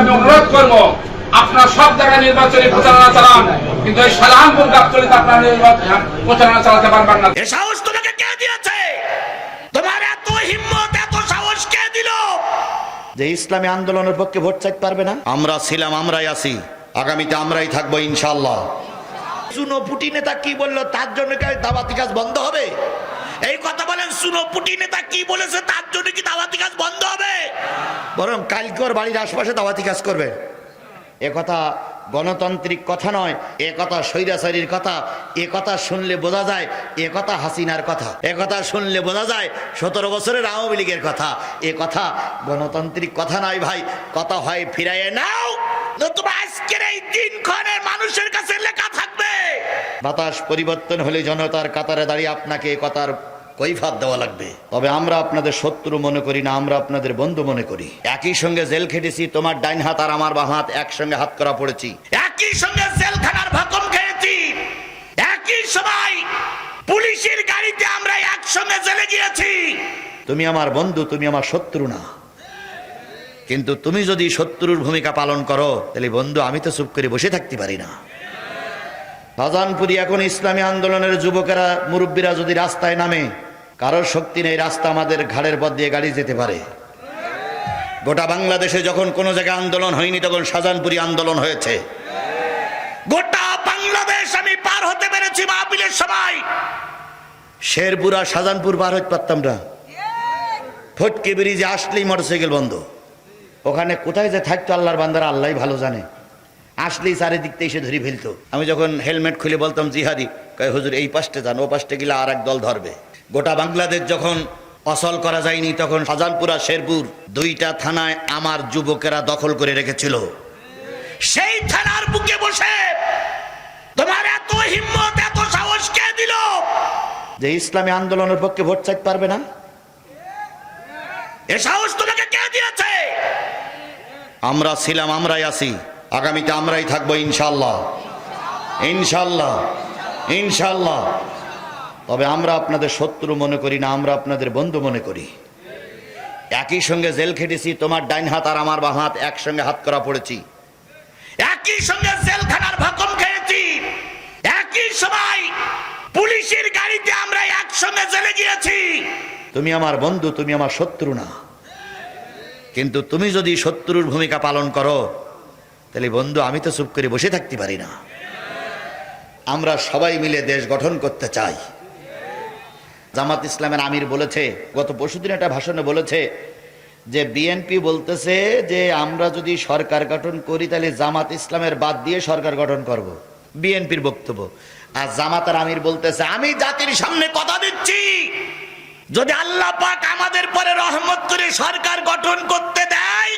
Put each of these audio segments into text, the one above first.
আমি অনুরোধ করব আপনার সব জায়গায় নির্বাচনী প্রচারণা চালান কিন্তু এই সালামপুর গাবতলিতে আপনার নির্বাচন প্রচারণা চালাতে পারবেন না। সাহস তোমাকে কে দিয়েছে? তোমার এত হিম্মত এত সাহস কে দিল? যে ইসলামী আন্দোলনের পক্ষে ভোট চাইতে পারবে না? আমরা ছিলাম আমরাই আছি। আগামীতে আমরাই থাকব ইনশাল্লাহ সুনো পুটি নেতা কি বলল? তার জন্য কি দাওয়াতি কাজ বন্ধ হবে? এই কথা বলেন পুটি নেতা কি বলেছে তার জন্য কি দাওয়াতি কাজ বন্ধ হবে? বরং কালকে ওর বাড়ির আশপাশে দাওয়াতি কাজ করবে। এ কথা গণতান্ত্রিক কথা নয়, এ কথা স্বৈরাচারীর কথা, এ কথা শুনলে বোঝা যায়, এ কথা হাসিনার কথা। এ কথা শুনলে বোঝা যায়, সতেরো বছরের আওয়ামী লীগের কথা। এ কথা গণতান্ত্রিক কথা নয় ভাই, কথা হয় ফিরাইয়ে নাও, নতুবা আজকের এই দিনক্ষণের মানুষের কাছে লেখা থাকবে। বাতাস পরিবর্তন হলে জনতার কাতারে দাঁড়িয়ে আপনাকে এ কথার কৈফাত দেওয়া লাগবে। তবে আমরা আপনাদের শত্রু মনে করি না, আমরা আপনাদের বন্ধু মনে করি। একই সঙ্গে জেল খেটেছি, তোমার ডাইন হাত আর আমার বাম হাত একসঙ্গে হাত করা পড়েছি। একই সঙ্গে জেলখানার ভাকম খেয়েছি। একই সময় পুলিশের গাড়িতে আমরা একসঙ্গে জেলে গিয়েছি। তুমি আমার বন্ধু, তুমি আমার শত্রু না। কিন্তু তুমি যদি শত্রুর ভূমিকা পালন করো, তাহলে বন্ধু, আমি তো চুপ করে বসে থাকতে পারি না। শাহজাহানপুরি এখন ইসলামী আন্দোলনের যুবকেরা, মুরব্বীরা যদি রাস্তায় নামে কারোর শক্তি নেই, রাস্তা আমাদের ঘাড়ের পথ দিয়ে গাড়ি যেতে পারে। গোটা বাংলাদেশে যখন কোনো জায়গায় আন্দোলন হয়নি, তখন শাহজাহানপুরি আন্দোলন হয়েছে। গোটা বাংলাদেশ আমি পার হতে পেরেছি মাহফিলের সময়। শেরপুরা শাহজাহানপুর পার হতে পারতাম না। ফটকে ব্রিজে আসলেই মোটরসাইকেল বন্ধ। ওখানে কোথায় যে থাকতো আল্লাহর বান্দারা আল্লাহ ভালো জানে। আসলেই চারিদিক থেকে এসে ধরে ফেলতো। আমি যখন হেলমেট খুলে বলতাম জিহাদি, কয়, হুজুর, এই পাশটা যান, ও পাশটা গেলে আর এক দল ধরবে। গোটা বাংলাদেশ যখন অসল করা যায়নি, তখন শাহজাহানপুরা শেরপুর দুইটা থানায় আমার যুবকেরা দখল করে রেখেছিল। সেই থানার বুকে বসে তোমার এত হিম্মত, এত সাহস কে দিল? যে ইসলামী আন্দোলনের পক্ষে ভোট চাইতে পারবে না? এ সাহস তোমাকে কে দিয়েছে? আমরা ছিলাম, আমরাই আছি। আগামীতে আমরাই থাকব ইনশাল্লাহ ইনশাল্লাহ ইনশাল্লাহ তবে আমরা আপনাদের শত্রু মনে করি না, আমরা আপনাদের বন্ধু মনে করি। একই সঙ্গে জেল খেটেছি, তোমার ডাইন হাত আর আমার বাম হাত একসঙ্গে হাত করা পড়েছি। একই সঙ্গে জেলখানার ভাকম খেয়েছি। একই সময় পুলিশের গাড়িতে আমরা একসঙ্গে জেলে গিয়েছি। তুমি আমার বন্ধু, তুমি আমার শত্রু না। কিন্তু তুমি যদি শত্রুর ভূমিকা পালন করো, তাহলে বন্ধু, আমি তো চুপ করে বসে থাকতে পারি না। আমরা সবাই মিলে দেশ গঠন করতে চাই। জামাত ইসলামের আমির বলেছে, গত পরশুদিন একটা ভাষণে বলেছে যে, বিএনপি বলতেছে যে, আমরা যদি সরকার গঠন করি, তাহলে জামাত ইসলামের বাদ দিয়ে সরকার গঠন করব। বিএনপির বক্তব্য। আর জামাতার আমির বলতেছে, আমি জাতির সামনে কথা দিচ্ছি। যদি আল্লাহ পাক আমাদের পরে রহমত করে সরকার গঠন করতে দেয়,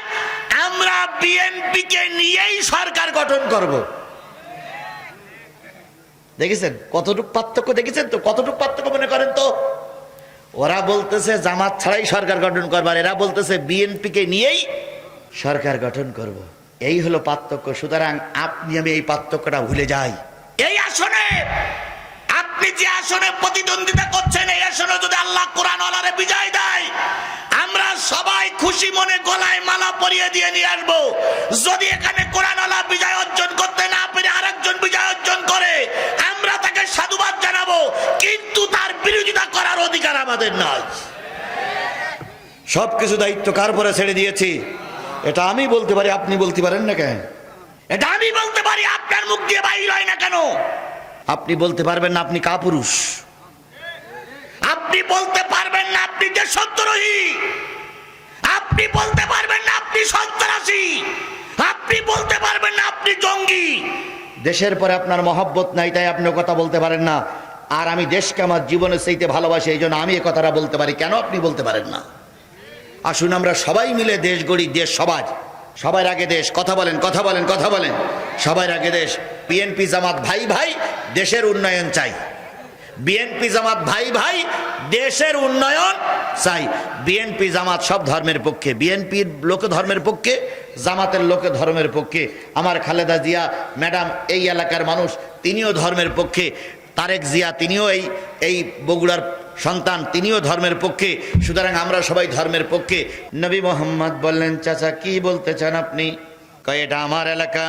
আমরা বিএনপি কে নিয়েই সরকার গঠন করব। দেখেছেন? কতটুক পার্থক্য দেখেছেন তো? কতটুক পার্থক্য মনে করেন তো? ওরা বলতেছে, জামাত ছাড়াই সরকার গঠন করবার। এরা বলতেছে বিএনপি কে নিয়েই সরকার গঠন করব। এই হলো পার্থক্য। সুতরাং আপনি, আমি এই পার্থক্যটা ভুলে যাই। এই আসনে! আপনি যে আসনে প্রতিদ্বন্দ্বিতা করছেন, এই আসনে যদি আল্লাহ কোরআন আলারে বিজয় দেয়, আমরা সবাই খুশি মনে গলায় মালা পরিয়ে দিয়ে নিয়ে আসব। যদি এখানে কোরআন আলা বিজয় অর্জন করতে আমাদের নয়। সবকিছু দায়িত্ব কার পরে ছেড়ে দিয়েছি? এটা আমি বলতে পারি, আপনি বলতে পারেন না কেন? এটা আমি বলতে পারি, আপনার মুখ দিয়ে বাইর হয় না কেন? আপনি বলতে পারবেন না আপনি কাপুরুষ। আপনি বলতে পারবেন না আপনি দেশদ্রোহী আপনি বলতে পারবেন না আপনি সন্ত্রাসী। আপনি বলতে পারবেন না আপনি জঙ্গি। দেশের পরে আপনার মহব্বত নাই, তাই আপনি কথা বলতে পারেন না। আর আমি দেশকে আমার জীবনের সেইতে ভালোবাসি এই জন্য আমি এ কথাটা বলতে পারি। কেন আপনি বলতে পারেন না? আসুন আমরা সবাই মিলে দেশ গড়ি, দেশ সমাজ। সবার আগে দেশ, কথা বলেন কথা বলেন কথা বলেন। সবার আগে দেশ। বিএনপি জামাত ভাই ভাই, দেশের উন্নয়ন চাই। বিএনপি জামাত ভাই ভাই, দেশের উন্নয়ন চাই। বিএনপি জামাত সব ধর্মের পক্ষে, বিএনপির লোক ধর্মের পক্ষে, জামাতের লোক ধর্মের পক্ষে। আমার খালেদা জিয়া, ম্যাডাম, এই এলাকার মানুষ, তিনিও ধর্মের পক্ষে। তারেক জিয়া, তিনিও এই এই বগুড়ার সন্তান, তিনিও ধর্মের পক্ষে। সুতরাং আমরা সবাই ধর্মের পক্ষে। নবী মোহাম্মদ বললেন, চাচা, কি বলতে চান আপনি? কয়, এটা আমার এলাকা।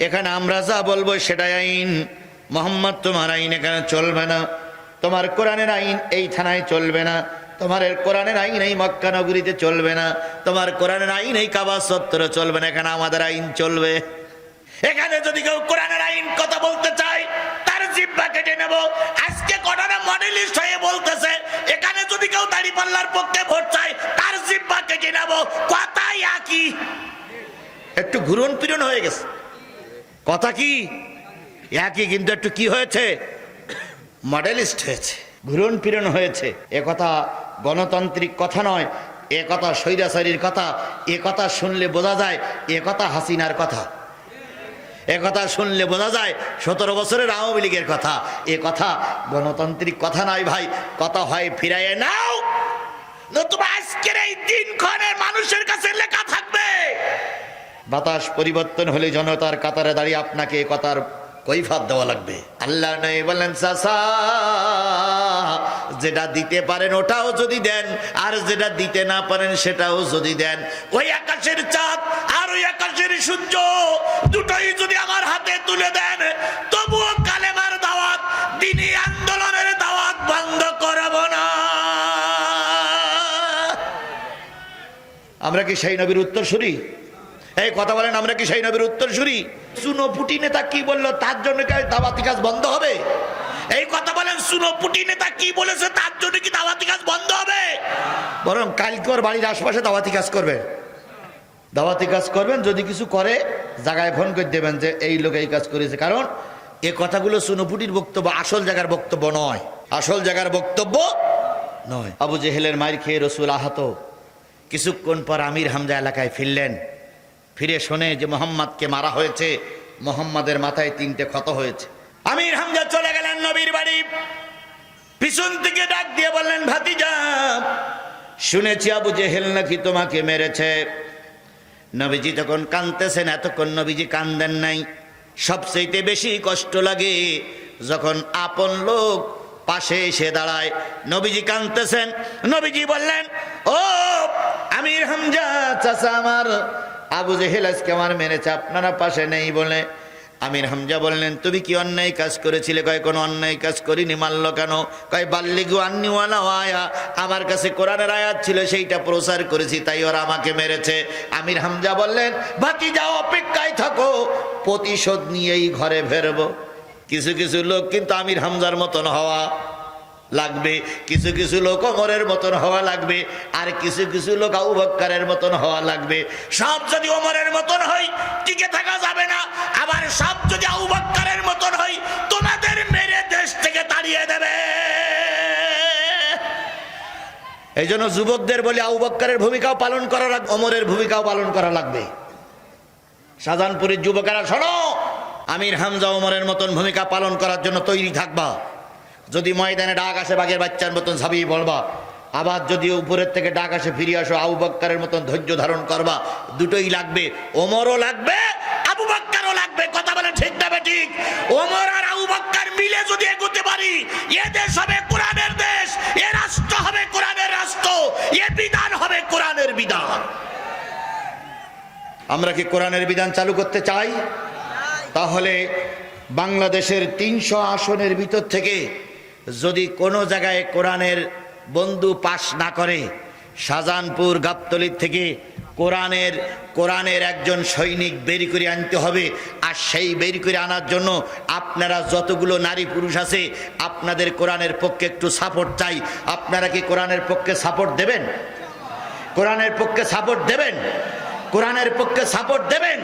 এখানে আমরা যা বলব সেটাই আইন। মোহাম্মদ, তোমার আইন এখানে চলবে না। তোমার কোরআনের আইন এই থানায় চলবে না। তোমার কোরআনের আইন এই মক্কা নগরীতে চলবে না। তোমার কোরআনের আইন এই কাবা সত্তরে চলবে না। এখানে আমাদের আইন চলবে। এখানে যদি কেউ কোরআনের আইন কথা বলতে চায় জিব্বা কেটে নেব আজকে কটানা মডেলিস্ট হয়ে বলতেছে, এখানে যদি কেউ দাড়ি পাল্লার পক্ষে ভোট চায়, তার জিব্বা কেটে নেব কথাই একই। একটু ঘুরন ফিরন হয়ে গেছে। কথা কি? একই, কিন্তু একটু কি হয়েছে? মডেলিস্ট হয়েছে, ঘুরন ফিরন হয়েছে। কথা গণতান্ত্রিক কথা নয়, এ কথা স্বৈরাচারীর কথা, এ কথা শুনলে বোঝা যায়, এ কথা হাসিনার কথা। কথা শুনলে বোঝা যায় সতেরো বছরের আওয়ামী লীগের কথা। এ কথা গণতান্ত্রিক কথা নয় ভাই, কথা হয় ফিরাইয়ে নাও। নতুবা আজকের এই দিনক্ষণের মানুষের কাছে লেখা থাকবে। বাতাস পরিবর্তন হলে জনতার কাতারে দাঁড়িয়ে আপনাকে এ কথার কৈফাত দেওয়া লাগবে। আল্লাহ নয় বলেন চাষা যেটা দিতে পারেন ওটাও যদি দেন, আর যেটা দিতে না পারেন সেটাও যদি দেন। ওই আকাশের চাঁদ আকাশের সূর্য দুটোই যদি আমার হাতে তুলে দেন, তবুও কালেমার দাওয়াত, দিনী আন্দোলনের দাওয়াত বন্ধ না। আমরা কি সেই নবীর উত্তরসূরি এই কথা বলেন, আমরা কি সেই নবীর উত্তর উত্তরসূরি সুনো পুটি নেতা কি বলল, তার জন্য কি দাওয়াতি কাজ বন্ধ হবে? এই কথা বলেন সুনো পুটি নেতা কি বলেছে, তার জন্য কি দাওয়াতি কাজ বন্ধ হবে? বরং কালকে ওর বাড়ির আশপাশে দাওয়াতি কাজ করবে। দাওয়াতি কাজ করবেন, যদি কিছু করে, জায়গায় ফোন করে দেবেন যে এই লোক এই কাজ করেছে। কারণ এ কথাগুলো সুনোপুটির বক্তব্য আসল জায়গার বক্তব্য নয়। আসল জায়গার বক্তব্য নয়। আবু জেহেলের মায়ের খেয়ে রসুল আহত। কিছুক্ষণ পর আমির হামজা এলাকায় ফিরলেন। ফিরে শোনে যে মোহাম্মদকে মারা হয়েছে। মোহাম্মদের মাথায় তিনটে ক্ষত হয়েছে। আমির হামজা চলে গেলেন নবীর বাড়ি। পিছন থেকে ডাক দিয়ে বললেন, ভাতিজা, শুনেছি আবু জেহেল নাকি তোমাকে মেরেছে। নবীজি যখন কাঁদতেছেন, এতক্ষণ নবীজি কান্দেন নাই। সবচেয়ে বেশি কষ্ট লাগে যখন আপন লোক পাশে এসে দাঁড়ায়। নবীজি কাঁদতেছেন। নবীজি বললেন, ও আমির হামজা, চাচা আমার, আবু জেহেল আজকে আমার মেরেছে, আপনারা পাশে নেই বলে। আমির হামজা বললেন, তুমি কি অন্যায় কাজ করেছিলে? কয়, কোনো অন্যায় কাজ করিনি মানলো কেন? কয়, বাল্লিগু আন্নিওয়ালা আয়া আমার কাছে কোরআনের আয়াত ছিল, সেইটা প্রচার করেছি, তাই ওরা আমাকে মেরেছে। আমির হামজা বললেন, বাকি যাও, অপেক্ষায় থাকো, প্রতিশোধ নিয়েই ঘরে ফেরবো। কিছু কিছু লোক কিন্তু আমির হামজার মতন হওয়া লাগবে। কিছু কিছু লোক অমরের মতন হওয়া লাগবে, আর কিছু কিছু লোক আউবক্কারের মতন হওয়া লাগবে। সব যদি অমরের মতন হয়, টিকে থাকা যাবে না। আবার সব যদি আউবক্কারের মতন হয়, তোমাদের মেরে দেশ থেকে তাড়িয়ে দেবে। এই জন্য যুবকদের বলে আউবক্কারের ভূমিকাও পালন করা লাগবে অমরের ভূমিকাও পালন করা লাগবে। শাহজাহানপুরের যুবকেরা, শোনো, আমির হামজা ওমরের মতন ভূমিকা পালন করার জন্য তৈরি থাকবা। যদি ময়দানে ডাক আসে বাঘের বাচ্চার মতন, ঝাঁপিয়ে পড়বা। আবার যদি উপরের থেকে ডাক আসে, ফিরে আসো, আবু বাক্কারের মতন ধৈর্য ধারণ করবা। দুটোই লাগবে। ওমরও লাগবে, আবু বাক্কারও লাগবে। কথা বলে ঠিক না ঠিক? ওমর আর আবু বাক্কার মিলে যদি এগোতে পারি, এ দেশ হবে কোরআনের দেশ, এ রাষ্ট্র হবে কোরআনের রাষ্ট্র, এ বিধান হবে কোরআনের বিধান। আমরা কি কোরআনের বিধান চালু করতে চাই? তাহলে বাংলাদেশের তিনশো আসনের ভিতর থেকে যদি কোনো জায়গায় কোরআনের বন্ধু পাশ না করে, শাহজাহানপুর গাবতলির থেকে কোরআনের কোরআনের একজন সৈনিক বের করে আনতে হবে, আর সেই বের করে আনার জন্য আপনারা যতগুলো নারী পুরুষ আছে, আপনাদের কোরআনের পক্ষে একটু সাপোর্ট চাই। আপনারা কি কোরআনের পক্ষে সাপোর্ট দেবেন? কোরআনের পক্ষে সাপোর্ট দেবেন? কোরআনের পক্ষে সাপোর্ট দেবেন?